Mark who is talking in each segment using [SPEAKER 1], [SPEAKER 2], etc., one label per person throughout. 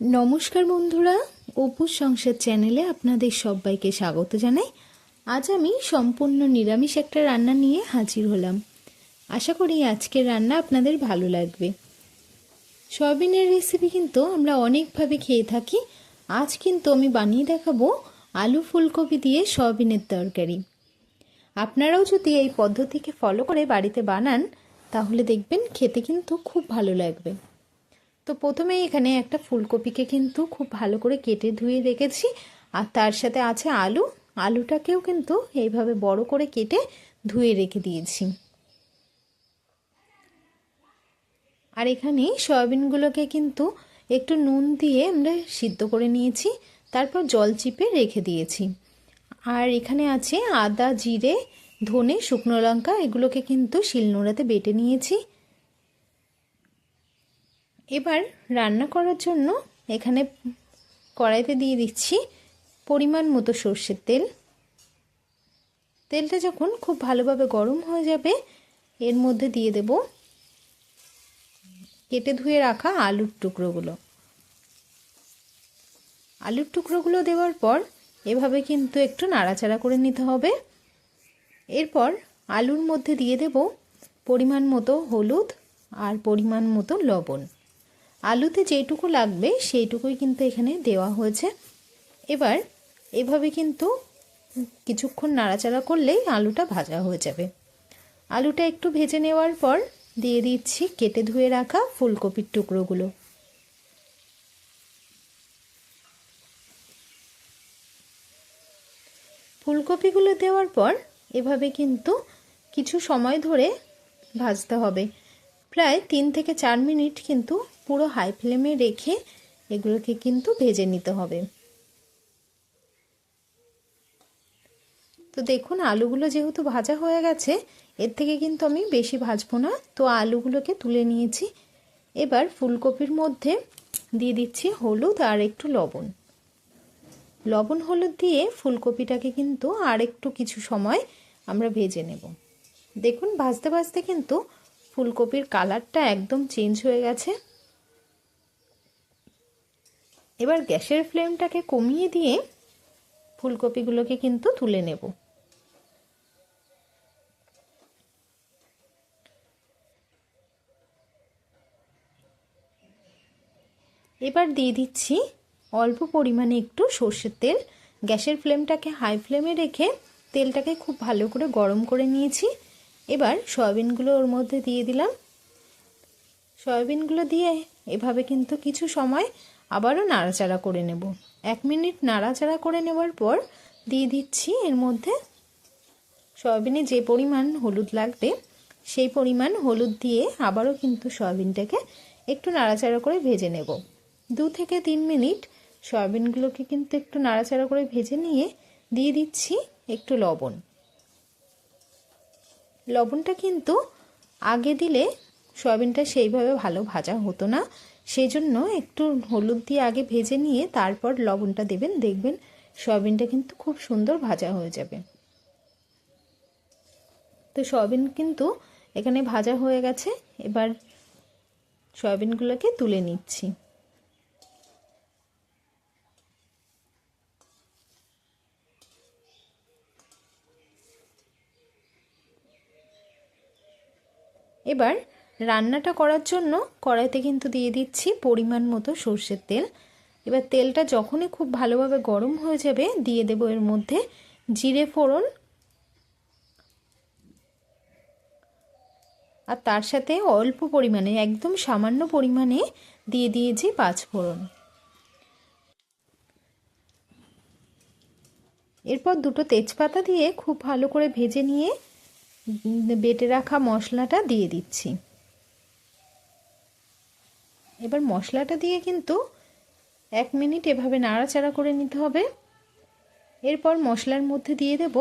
[SPEAKER 1] নমস্কার বন্ধুরা অপুর সংসার চ্যানেলে আপনাদের সবাইকে স্বাগত জানাই। আজ আমি সম্পূর্ণ নিরামিষ একটা রান্না নিয়ে হাজির হলাম। আশা করি আজকের রান্না আপনাদের ভালো লাগবে। সয়াবিনের রেসিপি কিন্তু আমরা অনেকভাবে খেয়ে থাকি। আজ কিন্তু আমি বানিয়ে দেখাবো আলু ফুলকপি দিয়ে সয়াবিনের তরকারি। আপনারাও যদি এই পদ্ধতিকে ফলো করে বাড়িতে বানান, তাহলে দেখবেন খেতে কিন্তু খুব ভালো লাগবে। তো প্রথমেই এখানে একটা ফুলকপিকে কিন্তু খুব ভালো করে কেটে ধুয়ে রেখেছি। আর তার সাথে আছে আলু। আলুটাকেও কিন্তু এইভাবে বড় করে কেটে ধুয়ে রেখে দিয়েছি। আর এখানে সয়াবিনগুলোকে কিন্তু একটু নুন দিয়ে আমরা সিদ্ধ করে নিয়েছি। তারপর জল চিপে রেখে দিয়েছি। আর এখানে আছে আদা, জিরে, ধনে, শুকনো লঙ্কা, এগুলোকে কিন্তু শিলনোড়াতে বেটে নিয়েছি। এবার রান্না করার জন্য এখানে কড়াইতে দিয়ে দিচ্ছি পরিমাণ মতো সর্ষের তেল। তেলটা যখন খুব ভালোভাবে গরম হয়ে যাবে, এর মধ্যে দিয়ে দেব কেটে ধুয়ে রাখা আলুর টুকরোগুলো। আলুর টুকরোগুলো দেওয়ার পর এভাবে কিন্তু একটু নাড়াচাড়া করে নিতে হবে। এরপর আলুর মধ্যে দিয়ে দেব পরিমাণ মতো হলুদ আর পরিমাণ মতো লবণ। আলুতে যেটুকু লাগবে সেইটুকুই কিন্তু এখানে দেওয়া হয়েছে। এবার এভাবে কিন্তু কিছুক্ষণ নাড়াচাড়া করলেই আলুটা ভাজা হয়ে যাবে। আলুটা একটু ভেজে নেওয়ার পর দিয়ে দিচ্ছি কেটে ধুয়ে রাখা ফুলকপির টুকরোগুলো। ফুলকপিগুলো দেওয়ার পর এভাবে কিন্তু কিছু সময় ধরে ভাজতে হবে। প্রায় তিন থেকে চার মিনিট কিন্তু পুরো হাই ফ্লেমে রেখে এগুলোকে কিন্তু ভেজে নিতে হবে। তো দেখুন, আলুগুলো যেহেতু ভাজা হয়ে গেছে, এর থেকে কিন্তু আমি বেশি ভাজবো না। তো আলুগুলোকে তুলে নিয়েছি। এবার ফুলকপির মধ্যে দিয়ে দিচ্ছি হলুদ আর একটু লবণ। লবণ হলুদ দিয়ে ফুলকপিটাকে কিন্তু আর একটু কিছু সময় আমরা ভেজে নেব। দেখুন, ভাজতে ভাজতে কিন্তু ফুলকপির কালারটা একদম চেঞ্জ হয়ে গেছে। এবার গ্যাসের ফ্লেমটাকে কমিয়ে দিয়ে ফুলকপিগুলোকে কিন্তু তুলে নেব। এবার দিয়ে দিচ্ছি অল্প পরিমাণে একটু সর্ষের তেল। গ্যাসের ফ্লেমটাকে হাই ফ্লেমে রেখে তেলটাকে খুব ভালো করে গরম করে নিয়েছি। এবার সয়াবিনগুলো ওর মধ্যে দিয়ে দিলাম। সয়াবিনগুলো দিয়ে এভাবে কিন্তু কিছু সময় আবারও নাড়াচাড়া করে নেব। এক মিনিট নাড়াচাড়া করে নেওয়ার পর দিয়ে দিচ্ছি এর মধ্যে সয়াবিনে যে পরিমাণ হলুদ লাগবে, সেই পরিমাণ হলুদ দিয়ে আবারও কিন্তু সয়াবিনটাকে একটু নাড়াচাড়া করে ভেজে নেব। দু থেকে তিন মিনিট সয়াবিনগুলোকে কিন্তু একটু নাড়াচাড়া করে ভেজে নিয়ে দিয়ে দিচ্ছি একটু লবণ। লবণটা কিন্তু আগে দিলে সয়াবিনটা সেইভাবে ভালো ভাজা হতো না। সেই জন্য একটু হলুদ দিয়ে আগে ভেজে নিয়ে তারপর লবণটা দেবেন। দেখবেন সয়াবিনটা কিন্তু খুব সুন্দর ভাজা হয়ে যাবে। তো সয়াবিন কিন্তু এখানে ভাজা হয়ে গেছে। এবার সয়াবিনগুলোকে তুলে নিচ্ছি। এবার রান্নাটা করার জন্য কড়াইতে কিন্তু দিয়ে দিচ্ছি পরিমাণ মতো সর্ষের তেল। এবার তেলটা যখনই খুব ভালোভাবে গরম হয়ে যাবে, দিয়ে দেব এর মধ্যে জিরে ফোড়ন। আর তার সাথে অল্প পরিমাণে, একদম সামান্য পরিমাণে দিয়ে দিয়েছি পাঁচ ফোড়ন। এরপর দুটো তেজপাতা দিয়ে খুব ভালো করে ভেজে নিয়ে বেটে রাখা মশলাটা দিয়ে দিচ্ছি। এবার মশলাটা দিয়ে কিন্তু এক মিনিট এভাবে নাড়াচাড়া করে নিতে হবে। এরপর মশলার মধ্যে দিয়ে দেব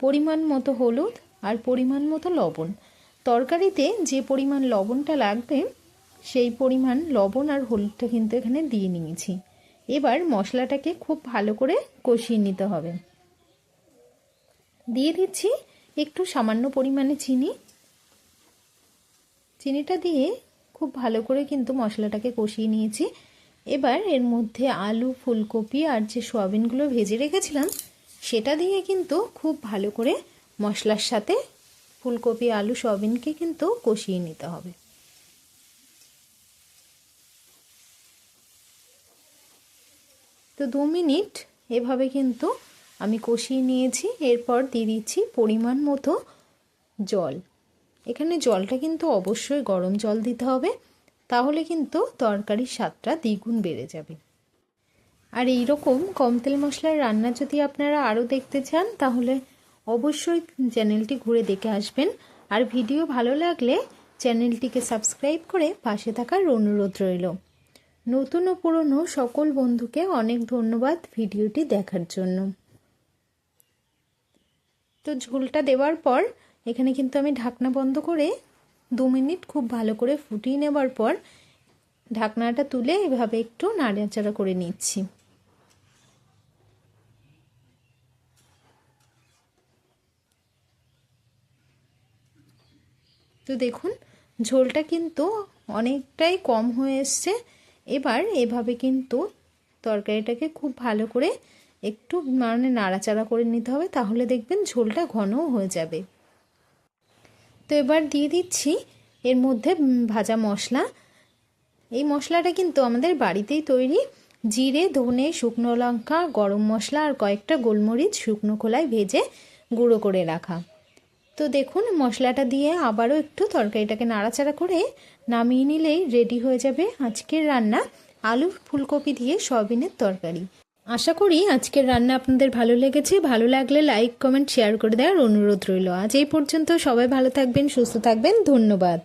[SPEAKER 1] পরিমাণ মতো হলুদ আর পরিমাণ মতো লবণ। তরকারিতে যে পরিমাণ লবণটা লাগবে, সেই পরিমাণ লবণ আর হলুদটা কিন্তু এখানে দিয়ে নিয়েছি। এবার মশলাটাকে খুব ভালো করে কষিয়ে নিতে হবে। দিয়ে দিচ্ছি একটু সামান্য পরিমাণে চিনি। চিনিটা দিয়ে খুব ভালো করে কিন্তু মশলাটাকে কষিয়ে নিয়েছি। এবার এর মধ্যে আলু, ফুলকপি আর যে সোয়াবিনগুলো ভেজে রেখেছিলাম, সেটা দিয়ে কিন্তু খুব ভালো করে মশলার সাথে ফুলকপি, আলু, সোয়াবিনকে কিন্তু কষিয়ে নিতে হবে। তো দু মিনিট এভাবে কিন্তু আমি কষিয়ে নিয়েছি, এরপর দিয়ে দিচ্ছি পরিমাণ মতো জল। এখানে জলটা কিন্তু অবশ্যই গরম জল দিতে হবে, তাহলে কিন্তু তরকারির স্বাদটা দ্বিগুণ বেড়ে যাবে। আর এই রকম কম তেল মশলার রান্না যদি আপনারা আরও দেখতে চান, তাহলে অবশ্যই চ্যানেলটি ঘুরে দেখে আসবেন। আর ভিডিও ভালো লাগলে চ্যানেলটিকে সাবস্ক্রাইব করে পাশে থাকার অনুরোধ রইল। নতুন ও পুরনো সকল বন্ধুকে অনেক ধন্যবাদ ভিডিওটি দেখার জন্য। তো ঝোলটা দেওয়ার পর এখানে কিন্তু আমি ঢাকনা বন্ধ করে দু মিনিট খুব ভালো করে ফুটিয়ে নেবার পর ঢাকনাটা তুলে এভাবে একটু নাড়াচাড়া করে নিচ্ছি। তো দেখুন, ঝোলটা কিন্তু অনেকটাই কম হয়ে এসছে। এবার এভাবে কিন্তু তরকারিটাকে খুব ভালো করে একটু মানে নাড়াচাড়া করে নিতে হবে, তাহলে দেখবেন ঝোলটা ঘনও হয়ে যাবে। তো এবার দিয়ে দিচ্ছি এর মধ্যে ভাজা মশলা। এই মশলাটা কিন্তু আমাদের বাড়িতেই তৈরি। জিরে, ধনে, শুকনো লঙ্কা, গরম মশলা আর কয়েকটা গোলমরিচ, শুকনো খোলায় ভেজে গুঁড়ো করে রাখা। তো দেখুন, মশলাটা দিয়ে আবারও একটু তরকারিটাকে নাড়াচাড়া করে নামিয়ে নিলেই রেডি হয়ে যাবে আজকের রান্না। আলু, ফুলকপি দিয়ে সয়াবিনের তরকারি। আশা করি আজকের রান্না আপনাদের ভালো লেগেছে। ভালো লাগলে লাইক কমেন্ট শেয়ার করে দেওয়ার অনুরোধ রইল। আজ এই পর্যন্ত সবাই ভালো থাকবেন, সুস্থ থাকবেন। ধন্যবাদ।